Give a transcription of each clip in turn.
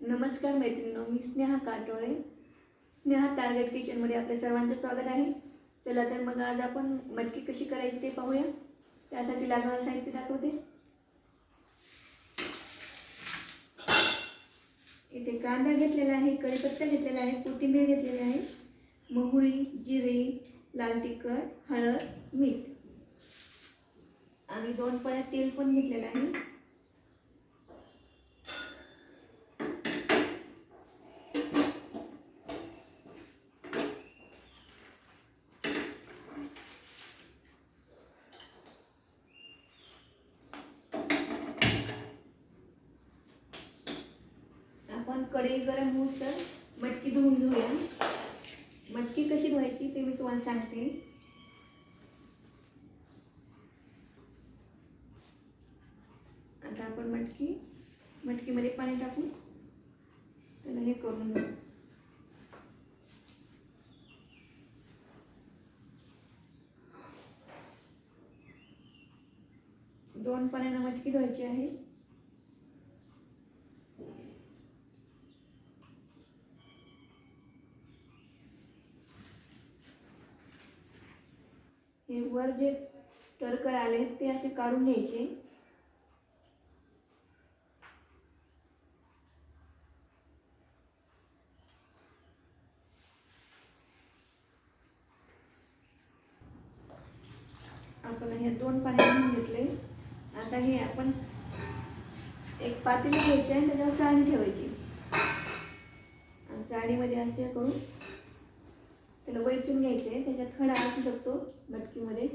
नमस्कार मैत्रिणींनो मी स्नेहा काटोळे. स्नेहा टार्गेट किचनमध्ये आपल्या सर्वांचं स्वागत आहे. चला तर मग आज आपण मटकी कशी करायची ते पाहूया. त्यासाठी लागणारं साहित्य दाखवते. इथे कांदा घेतलेला आहे कढीपत्ता घेतलेला आहे कोथिंबीर घेतलेली आहे मोहरी जिरे लाल तिखट हळद मीठ. आणि दोन पळ्या तेल पण घेतलेलं आहे आपण कढई गरम होऊ तर मटकी धुवून घेऊया. मटकी कशी धुवायची ते मी तुम्हाला सांगते. आता आपण मटकी मटकीमध्ये पाणी टाकू. त्याला हे करून घेऊ. दोन पाण्यानं मटकी धुवायची आहे. हे वर जे टरकळ आले ते असे काढून घ्यायचे. आपण हे दोन पाणी घेऊन घेतले. आता हे आपण एक पातेली घ्यायची आणि त्याच्यावर चाळणी ठेवायची. आणि चाळणीमध्ये असे करून त्याला वैचून घ्यायचं आहे त्याच्यात खडा असू शकतो मटकीमध्ये.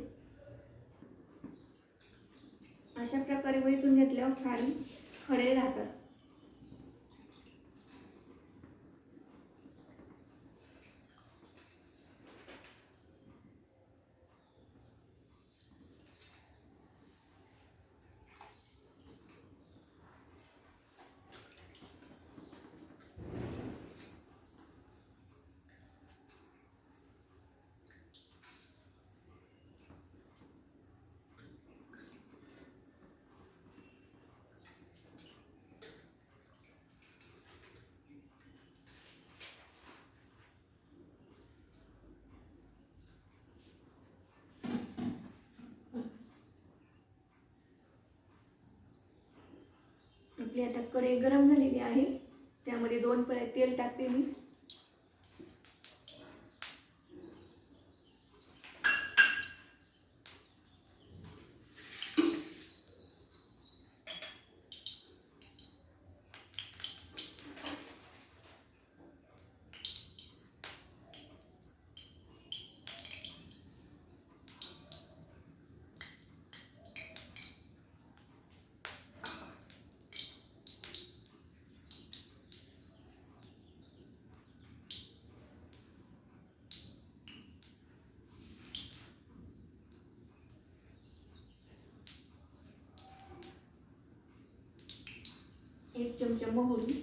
अशा प्रकारे वैचून घेतल्यावर खाली खडे राहतात. आपली आता कढई गरम झालेली आहे. त्यामध्ये दोन पळ्या तेल टाकते मी. एक चमचा मोहरी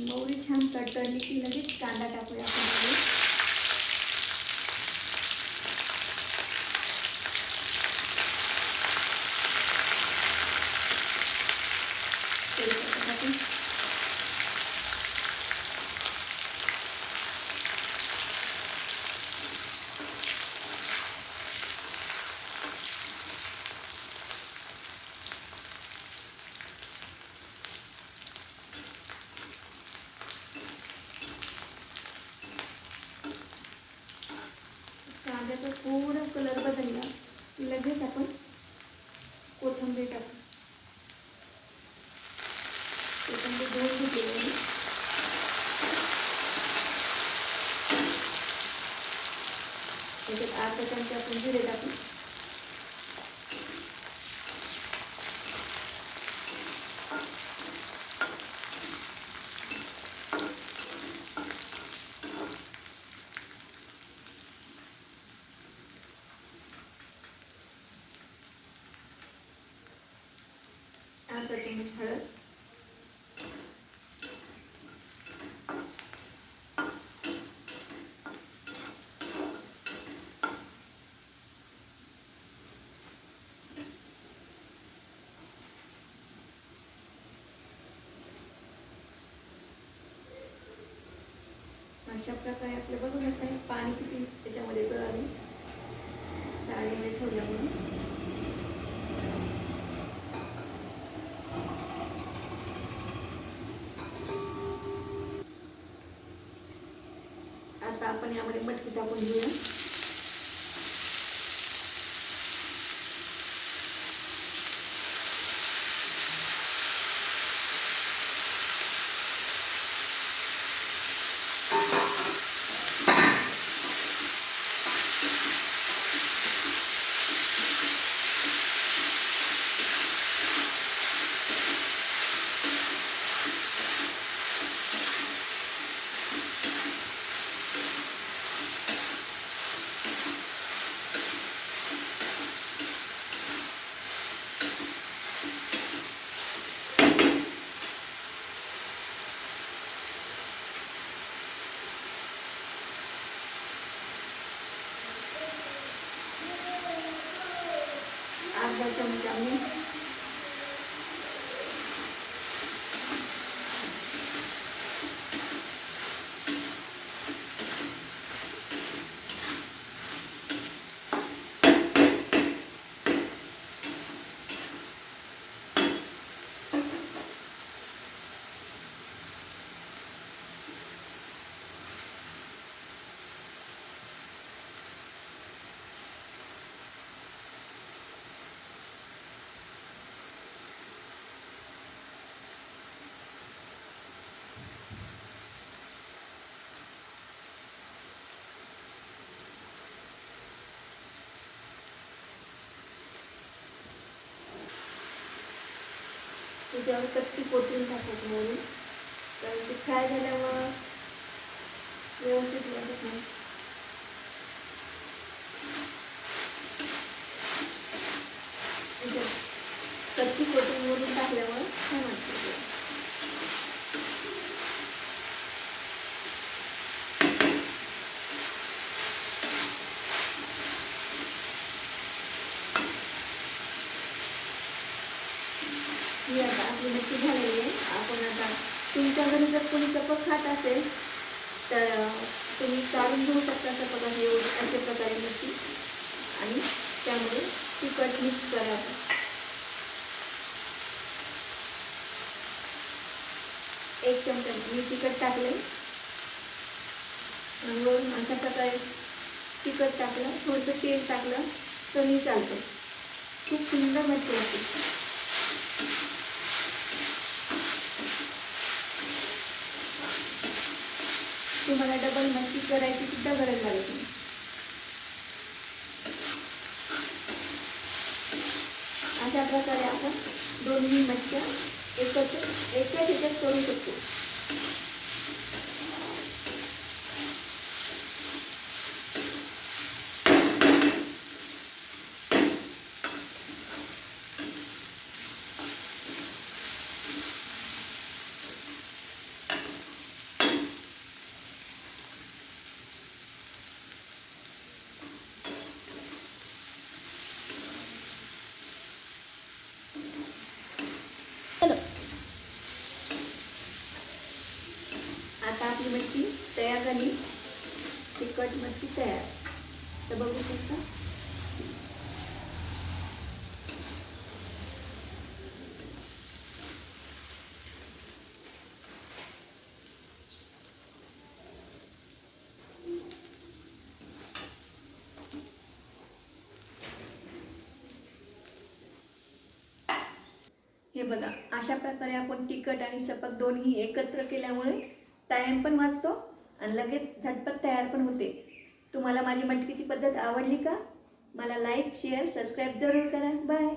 मोहरी छान तडतडली की लगेच कांदा टाकूया आपण कांद्याचा थोडा कलर बदलला. लगेच आपण कोथंबीर टाकू. कोथंबीर दोन घेतलेली आहे त्याच्यात अर्धा चमचा आपण जिरे टाकू अर्धा चमच हळद अशा प्रकारे आपलं बघून आहे पाणी किती त्याच्यामध्ये येतं आणि ठेवलं म्हणून. आता आपण यामध्ये मटकी टाकून घेऊया. अर्धा चमच आम्ही त्याच्यावर कच्ची कोथिंबीर टाकत म्हणून कारण ती फ्राय झाल्यामुळं व्यवस्थित लागत नाही. म्हणजे कच्ची कोथिंबीर वरून छान वाटते ते. ही आता आपली नक्की झालेली आहे. आपण आता तुमच्या घरी जर कोणी चपक खात असेल तर तुम्ही काढून घेऊ शकता चपक हे अशा प्रकारे नक्की आणि त्यामुळे तिखट मिक्स करायचं एक चमचा मी तिखट टाकले वरून अशा प्रकारे तिखट टाकलं थोडंसं तेल टाकलं तरी चालतं. खूप सुंदर मच्छी असते. तुम्हाला डबल मच्छी करायची सुद्धा गरज लागत नाही. अशा प्रकारे आपण दोन्ही मच्छ्या एकत्र एकाच ह्याच्यात करू शकतो चलो आता आपली मच्छी तयार झाली. तिखट मच्छी तयार. तर बघू शकता. हे बघा अशा प्रकारे आपण तिखट आणि सपक दोन्ही एकत्र केल्यामुळे टाईम पण वाचतो आणि लगेच झटपट तयार पण होते. तुम्हाला माझी मटकीची पद्धत आवडली का? मला लाईक शेअर सबस्क्राईब जरूर करा. बाय